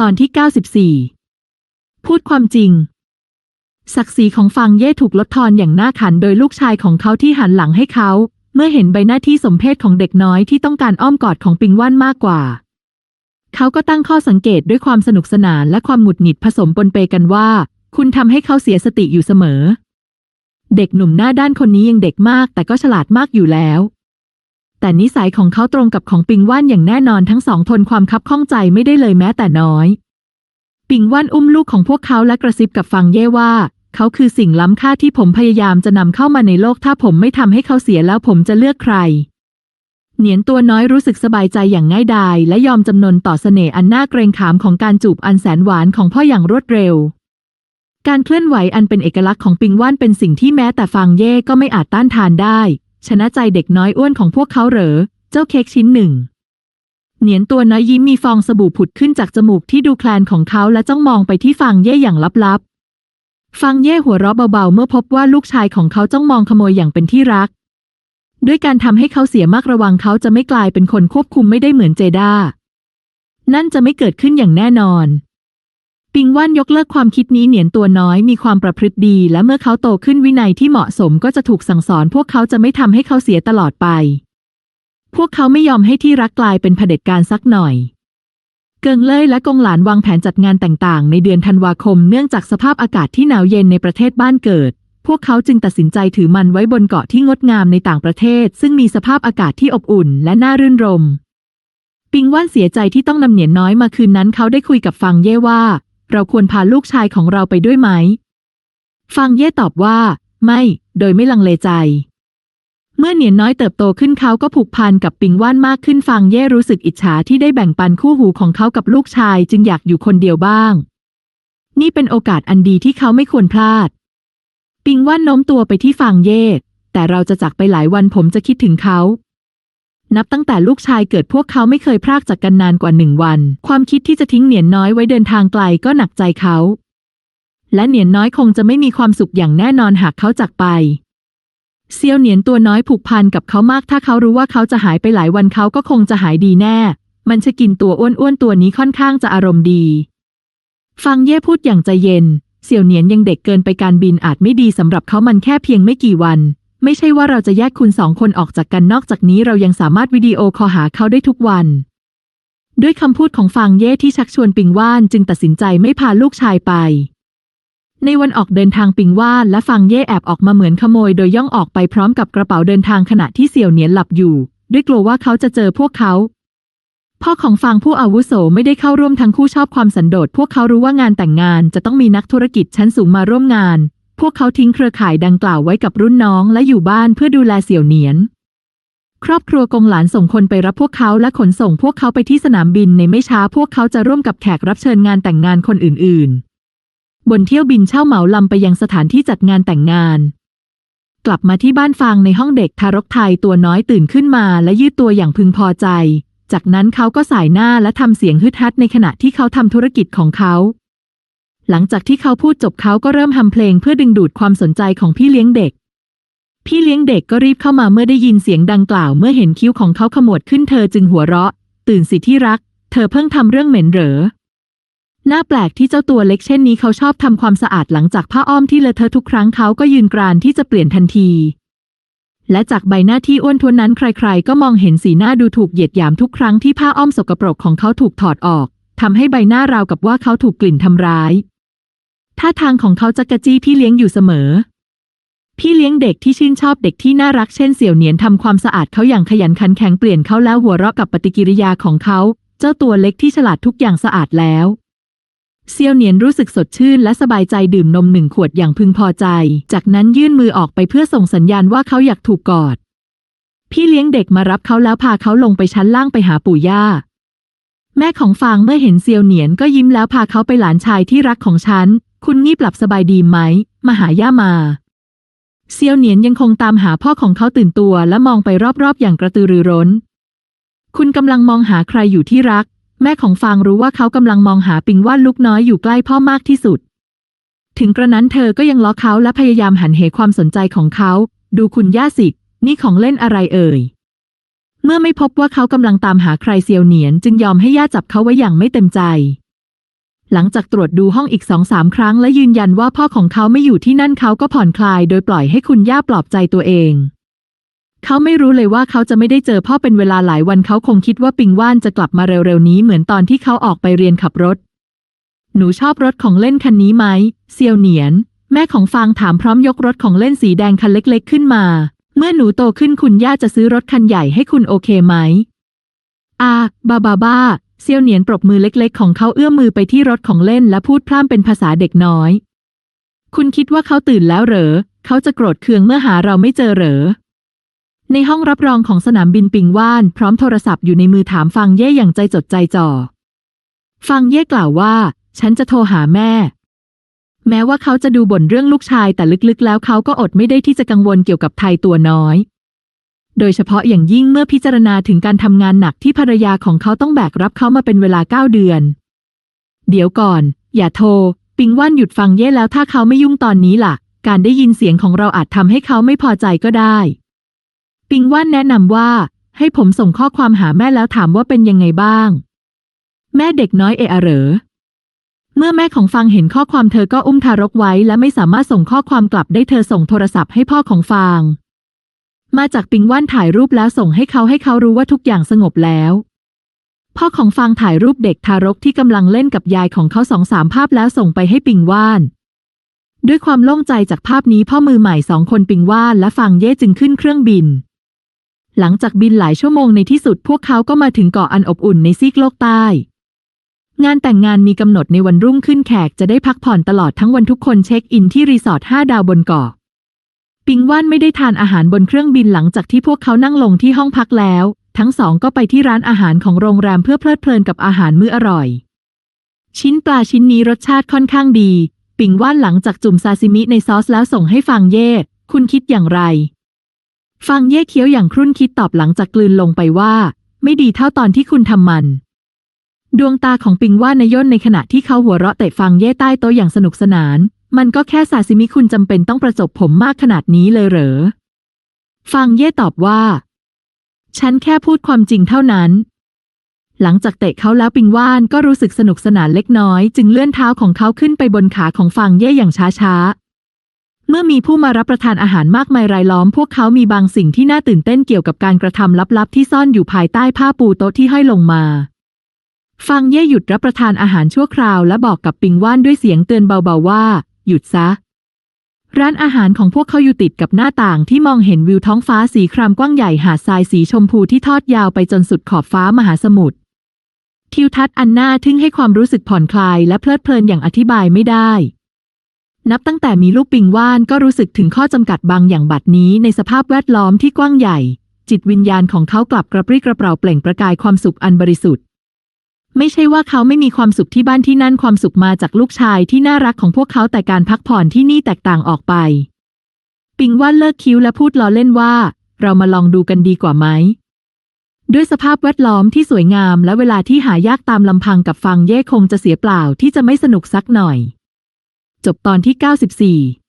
ตอนที่ 94 พูดความจริง ศักดิ์ศรีของฟางเย่ถูกลดทอนอย่างน่าขันโดยลูกชายของเขาที่หันหลังให้เขา เมื่อเห็นใบหน้าที่สมเพศของเด็กน้อยที่ต้องการอ้อมกอดของปิงว่านมากกว่า เขาก็ตั้งข้อสังเกตด้วยความสนุกสนานและความหงุดหงิดผสมปนเปกันว่า คุณทำให้เขาเสียสติอยู่เสมอ เด็กหนุ่มหน้าด้านคนนี้ยังเด็กมากแต่ก็ฉลาดมากอยู่แล้ว แต่นิสัยของเขาตรงกับของปิงว่านอย่างแน่นอนทั้งสองทนความคับข้องใจไม่ได้เลยแม้แต่น้อย ปิงว่านอุ้มลูกของพวกเขาและกระซิบกับฟังเย่ว่า เขาคือสิ่งล้ำค่าที่ผมพยายามจะนำเข้ามาในโลกถ้าผมไม่ทำให้เขาเสียแล้วผมจะเลือกใคร เหนียนตัวน้อยรู้สึกสบายใจอย่างง่ายดายและยอมจำนนต่อเสน่ห์อันน่าเกรงขามของการจูบอันแสนหวานของพ่ออย่างรวดเร็วการเคลื่อนไหวอันเป็นเอกลักษณ์ของปิงว่านเป็นสิ่งที่แม้แต่ฟางเย่ก็ไม่อาจต้านทานได้ ชนะใจเด็กน้อยอ้วนของพวกเขาเหรอ เจ้าเค้กชิ้นหนึ่ง เหนียนตัวน้อยยิ้มมีฟองสบู่ผุดขึ้นจากจมูกที่ดูแคลนของเขาและจ้องมองไปที่ฟางเย่อย่างลับๆ ฟางเย่หัวเราะเบาๆ เมื่อพบว่าลูกชายของเขาจ้องมองขโมยอย่างเป็นที่รัก ด้วยการทำให้เขาเสียมากระวังเขาจะไม่กลายเป็นคนควบคุมไม่ได้เหมือนเจด้านั่นจะไม่เกิดขึ้นอย่างแน่นอน ปิงว่านยกเลิกความคิดนี้เหนียนตัวน้อยมีความประพฤติดี และเมื่อเขาโตขึ้นวินัยที่เหมาะสมก็จะถูกสั่งสอน พวกเขาจะไม่ทำให้เขาเสียตลอดไป พวกเขาไม่ยอมให้ที่รักกลายเป็นเผด็จการสักหน่อย เกิงเล่ยและกงหลานวางแผนจัดงานต่างๆ ในเดือนธันวาคมเนื่องจากสภาพอากาศที่หนาวเย็นในประเทศบ้านเกิด พวกเขาจึงตัดสินใจถือมันไว้บนเกาะที่งดงามในต่างประเทศ ซึ่งมีสภาพอากาศที่อบอุ่น และน่ารื่นรม ปิงว่านเสียใจที่ต้องนำเหนียนน้อยมาคืนนั้นเขาได้คุยกับฟังเย่ว่า เราควรพาลูกชายของเราไปด้วยไหม ฟังเย่ตอบว่า ไม่ โดยไม่ลังเลใจ เมื่อเหนียนน้อยเติบโตขึ้นเขาก็ผูกพันกับปิงว่านมากขึ้นฟังเย่รู้สึกอิจฉาที่ได้แบ่งปันคู่หูของเขากับลูกชายจึงอยากอยู่คนเดียวบ้าง นี่เป็นโอกาสอันดีที่เขาไม่ควรพลาด ปิงว่านโน้มตัวไปที่ฟังเย่แต่เราจะจากไปหลายวันผมจะคิดถึงเขา นับตั้งแต่ลูกชายเกิดพวกเขาไม่เคยพรากจากกันนานกว่าหนึ่งวัน ความคิดที่จะทิ้งเหนียนน้อยไว้เดินทางไกลก็หนักใจเขา และเหนียนน้อยคงจะไม่มีความสุขอย่างแน่นอนหากเขาจากไป เซียวเหนียนตัวน้อยผูกพันกับเขามากถ้าเขารู้ว่าเขาจะหายไปหลายวันเขาก็คงจะหายดีแน่ มันจะกินตัวอ้วนๆตัวนี้ค่อนข้างจะอารมณ์ดี ฟังเย่พูดอย่างใจเย็นเสี่ยวเหนียนยังเด็กเกินไปการบินอาจไม่ดีสำหรับเขามันแค่เพียงไม่กี่วัน ไม่ใช่ว่าเราจะแยกคุณสองคนออกจากกันนอกจากนี้เรายังสามารถวิดีโอคอลหาเขาได้ทุกวัน ด้วยคำพูดของฟางเย่ที่ชักชวนปิงว่านจึงตัดสินใจไม่พาลูกชายไป ในวันออกเดินทางปิงว่านและฟางเย่แอบออกมาเหมือนขโมย โดยย่องออกไปพร้อมกับกระเป๋าเดินทางขณะที่เสี่ยวเหนียนหลับอยู่ ด้วยกลัวว่าเขาจะเจอพวกเขาพ่อของฟางผู้อาวุโสไม่ได้เข้าร่วมทั้งคู่ชอบความสันโดษพวกเขารู้ว่างานแต่งงานจะต้องมีนักธุรกิจชั้นสูงมาร่วมงาน พวกเขาทิ้งเครือข่ายดังกล่าวไว้กับรุ่นน้องและอยู่บ้านเพื่อดูแลเสี่ยวเหนียน ครอบครัวกงหลานส่งคนไปรับพวกเขาและขนส่งพวกเขาไปที่สนามบินในไม่ช้าพวกเขาจะร่วมกับแขกรับเชิญงานแต่งงานคนอื่น ๆ บนเที่ยวบินเช่าเหมาลำไปยังสถานที่จัดงานแต่งงาน กลับมาที่บ้านฟางในห้องเด็กทารกไทยตัวน้อยตื่นขึ้นมาและยืดตัวอย่างพึงพอใจ จากนั้นเขาก็สายหน้าและทำเสียงฮึดฮัดในขณะที่เขาทำธุรกิจของเขา หลังจากที่เขาพูดจบเขาก็เริ่มทำเพลงเพื่อดึงดูดความสนใจของพี่เลี้ยงเด็ก พี่เลี้ยงเด็กก็รีบเข้ามาเมื่อได้ยินเสียงดังกล่าว เมื่อเห็นคิ้วของเขาขมวดขึ้นเธอจึงหัวเราะ ตื่นสิที่รัก เธอเพิ่งทำเรื่องเหม็นเหรอน่าแปลกที่เจ้าตัวเล็กเช่นนี้เขาชอบทำความสะอาดหลังจากผ้าอ้อมที่เลอะเทอะทุกครั้งเขาก็ยืนกรานที่จะเปลี่ยนทันที และจากใบหน้าที่อ้วนท้วนนั้นใครๆ ก็มองเห็นสีหน้าดูถูกเหยียดหยามทุกครั้งที่ผ้าอ้อมสกปรกของเขาถูกถอดออกทำให้ใบหน้าราวกับว่าเขาถูกกลิ่นทำร้าย ท่าทางของเขาจะกระจี้พี่เลี้ยงอยู่เสมอ พี่เลี้ยงเด็กที่ชื่นชอบเด็กที่น่ารักเช่นเสี่ยวเหนียนทำความสะอาดเขาอย่างขยันขันแข็งเปลี่ยนเขาแล้วหัวเราะกับปฏิกิริยาของเขา เจ้าตัวเล็กที่ฉลาดทุกอย่างสะอาดแล้ว เซียวเหนียนรู้สึกสดชื่นและสบายใจดื่มนมหนึ่งขวดอย่างพึงพอใจ จากนั้นยื่นมือออกไปเพื่อส่งสัญญาณว่าเขาอยากถูกกอด พี่เลี้ยงเด็กมารับเขาแล้วพาเขาลงไปชั้นล่างไปหาปู่ย่าแม่ของฟางเมื่อเห็นเซียวเหนียนก็ยิ้มแล้วพาเขาไปหลานชายที่รักของฉัน คุณงีบหลับสบายดีไหม มาหาย่ามา เซียวเหนียนยังคงตามหาพ่อของเขาตื่นตัวและมองไปรอบๆอย่างกระตือรือร้น คุณกำลังมองหาใครอยู่ที่รัก แม่ของฟางรู้ว่าเขากำลังมองหาปิงว่านลูกน้อยอยู่ใกล้พ่อมากที่สุด ถึงกระนั้นเธอก็ยังล้อเขาและพยายามหันเหความสนใจของเขา ดูคุณย่าสินี่ของเล่นอะไรเอ่ย เมื่อไม่พบว่าเขากำลังตามหาใครเซียวเหนียน จึงยอมให้ย่าจับเขาไว้อย่างไม่เต็มใจ หลังจากตรวจดูห้องอีกสองสามครั้งและยืนยันว่าพ่อของเขาไม่อยู่ที่นั่นเขาก็ผ่อนคลายโดยปล่อยให้คุณย่าปลอบใจตัวเอง เขาไม่รู้เลยว่าเขาจะไม่ได้เจอพ่อเป็นเวลาหลายวันเขาคงคิดว่าปิงว่านจะกลับมาเร็วๆนี้เหมือนตอนที่เขาออกไปเรียนขับรถ หนูชอบรถของเล่นคันนี้ไหมเซียวเหนียน แม่ของฟางถามพร้อมยกรถของเล่นสีแดงคันเล็ก ๆ ขึ้นมา เมื่อหนูโตขึ้นคุณย่าจะซื้อรถคันใหญ่ให้คุณโอเคไหมอาบาบาบ้า เซียวเหนียนปรบมือเล็กๆ ของเขาเอื้อมมือไปที่รถของเล่นและพูดพร่ำเป็นภาษาเด็กน้อย คุณคิดว่าเขาตื่นแล้วเหรอ เขาจะโกรธเคืองเมื่อหาเราไม่เจอเหรอ ในห้องรับรองของสนามบินปิงว่าน พร้อมโทรศัพท์อยู่ในมือถามฟังเย่อย่างใจจดใจจ่อ ฟังเย่กล่าวว่า ฉันจะโทรหาแม่ แม้ว่าเขาจะดูบ่นเรื่องลูกชายแต่ลึกๆ แล้วเขาก็อดไม่ได้ที่จะกังวลเกี่ยวกับไทยตัวน้อย โดยเฉพาะอย่างยิ่งเมื่อพิจารณาถึงการทำงานหนักที่ภรรยาของเขาต้องแบกรับเขามาเป็นเวลาเก้าเดือน เดี๋ยวก่อน อย่าโทร ปิงว่านหยุดฟังเย่แล้วถ้าเขาไม่ยุ่งตอนนี้ล่ะ การได้ยินเสียงของเราอาจทำให้เขาไม่พอใจก็ได้ ปิงว่านแนะนำว่า ให้ผมส่งข้อความหาแม่แล้วถามว่าเป็นยังไงบ้าง แม่เด็กน้อยเออเหรอเมื่อแม่ของฟังเห็นข้อความเธอก็อุ้มทารกไว้ และไม่สามารถส่งข้อความกลับได้เธอส่งโทรศัพท์ให้พ่อของฟาง มาจากปิงว่านถ่ายรูปแล้วส่งให้เขาให้เขารู้ว่าทุกอย่างสงบแล้ว พ่อของฟางถ่ายรูปเด็กทารกที่กำลังเล่นกับยายของเขาสองสามภาพแล้วส่งไปให้ปิงว่าน ด้วยความโล่งใจจากภาพนี้พ่อมือใหม่สองคนปิงว่านและฟางเย่จึงขึ้นเครื่องบิน หลังจากบินหลายชั่วโมงในที่สุดพวกเขาก็มาถึงเกาะอันอบอุ่นในซีกโลกใต้งานแต่งงานมีกำหนดในวันรุ่งขึ้นแขกจะได้พักผ่อนตลอดทั้งวันทุกคนเช็คอินที่รีสอร์ท5ดาวบนเกาะ ปิงว่านไม่ได้ทานอาหารบนเครื่องบินหลังจากที่พวกเขานั่งลงที่ห้องพักแล้ว ทั้งสองก็ไปที่ร้านอาหารของโรงแรมเพื่อเพลิดเพลินกับอาหารมื้ออร่อย ชิ้นปลาชิ้นนี้รสชาติค่อนข้างดี ปิงว่านหลังจากจุ่มซาซิมิในซอสแล้วส่งให้ฟังเย่คุณคิดอย่างไรฟังเย่เคี้ยวอย่างครุ่นคิดตอบหลังจากกลืนลงไปว่า ไม่ดีเท่าตอนที่คุณทำมัน ดวงตาของปิงว่านในย่นในขณะที่เขาหัวเราะเตะฟังเย่ใต้โต๊ะอย่างสนุกสนาน มันก็แค่ซาซิมิคุณจำเป็นต้องประจบผมมากขนาดนี้เลยเหรอ ฟังเย่ตอบว่า ฉันแค่พูดความจริงเท่านั้น หลังจากเตะเขาแล้วปิงว่านก็รู้สึกสนุกสนานเล็กน้อย จึงเลื่อนเท้าของเขาขึ้นไปบนขาของฟังเย่อย่างช้าๆเมื่อมีผู้มารับประทานอาหารมากมายรายล้อม พวกเขามีบางสิ่งที่น่าตื่นเต้นเกี่ยวกับการกระทำลับๆ ที่ซ่อนอยู่ภายใต้ผ้าปูโต๊ะที่ห้อยลงมา ฟังเย่หยุดรับประทานอาหารชั่วคราวและบอกกับปิงว่านด้วยเสียงเตือนเบาๆว่า หยุดซะ ร้านอาหารของพวกเขาอยู่ติดกับหน้าต่างที่มองเห็นวิวท้องฟ้าสีครามกว้างใหญ่หาดทรายสีชมพูที่ทอดยาวไปจนสุดขอบฟ้ามหาสมุทรทิวทัศน์อันน่าทึ่งให้ความรู้สึกผ่อนคลายและเพลิดเพลินอย่างอธิบายไม่ได้ นับตั้งแต่มีลูกปิงว่านก็รู้สึกถึงข้อจำกัดบางอย่างบัดนี้ในสภาพแวดล้อมที่กว้างใหญ่ จิตวิญญาณของเขากลับกระปรี้กระเปร่าเปล่งประกายความสุขอันบริสุทธิ์ ไม่ใช่ว่าเขาไม่มีความสุขที่บ้านที่นั่นความสุขมาจากลูกชายที่น่ารักของพวกเขาแต่การพักผ่อนที่นี่แตกต่างออกไป ปิงว่านเลิกคิ้วและพูดล้อเล่นว่า เรามาลองดูกันดีกว่าไหม ด้วยสภาพแวดล้อมที่สวยงามและเวลาที่หายากตามลำพังกับฟังเย่คงจะเสียเปล่าที่จะไม่สนุกสักหน่อย จบตอนที่ 94